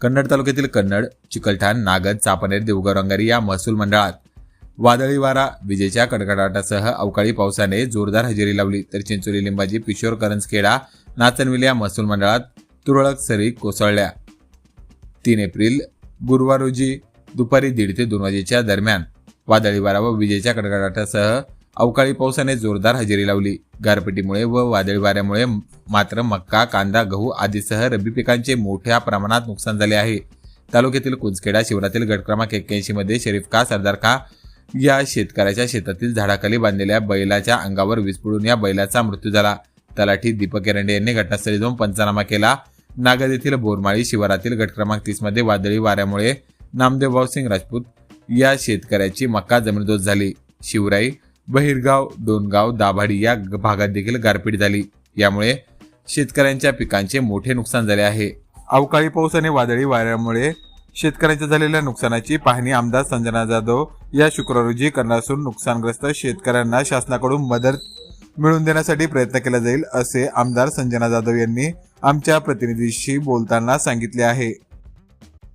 कन्नड तालुक्यातील कन्नड चिकलठाण नागद चापनेर देवगाव रंगारी या महसूल मंडळात वादळी वारा विजेच्या कडकडाटासह अवकाळी पावसाने जोरदार हजेरी लावली. तर चिंचोली लिंबाजी पिशोर करंजखेडा नाचनविल या महसूल मंडळात तुरळक सरी कोसळल्या. तीन एप्रिल गुरुवार रोजी दुपारी दीड ते दोन वाजेच्या दरम्यान वादळी वारा व विजेच्या कडकडाटासह अवकाळी पावसाने जोरदार हजेरी लावली. गारपिटीमुळे व वादळी वाऱ्यामुळे मात्र मक्का कांदा गहू आदीसह रब्बी पिकांचे मोठ्या प्रमाणात नुकसान झाले आहे. तालुक्यातील कुंजखेडा शिवरातील गट क्रमांक एक्क्याऐंशी मध्ये शरीफ खा सरदार खा या शेतकऱ्याच्या शेतातील झाडाखाली बांधलेल्या बैलाच्या अंगावर वीज पडून या बैलाचा मृत्यू झाला. तलाठी दीपक एरंडे यांनी घटनास्थळी जाऊन पंचनामा केला. नागद येथील बोरमाळी शिवारातील गट क्रमांक तीसमध्ये वादळी वाऱ्यामुळे नामदेव भाऊसिंग राजपूत या शेतकऱ्याची मक्का जमीनदोज झाली. शिवराई बहिरगाव डोनगाव दाभाडी या भागात देखील गारपीट झाली. यामुळे शेतकऱ्यांच्या पिकांचे मोठे नुकसान झाले आहे. अवकाळी पाऊस आणि वादळी वाऱ्यामुळे शेतकऱ्यांच्या झालेल्या नुकसानाची पाहणी आमदार संजना जाधव या शुक्रवार रोजी करणार असून नुकसानग्रस्त शेतकऱ्यांना शासनाकडून मदत मिळवून देण्यासाठी प्रयत्न केला जाईल असे आमदार संजना जाधव यांनी आमच्या प्रतिनिधीशी बोलताना सांगितले आहे.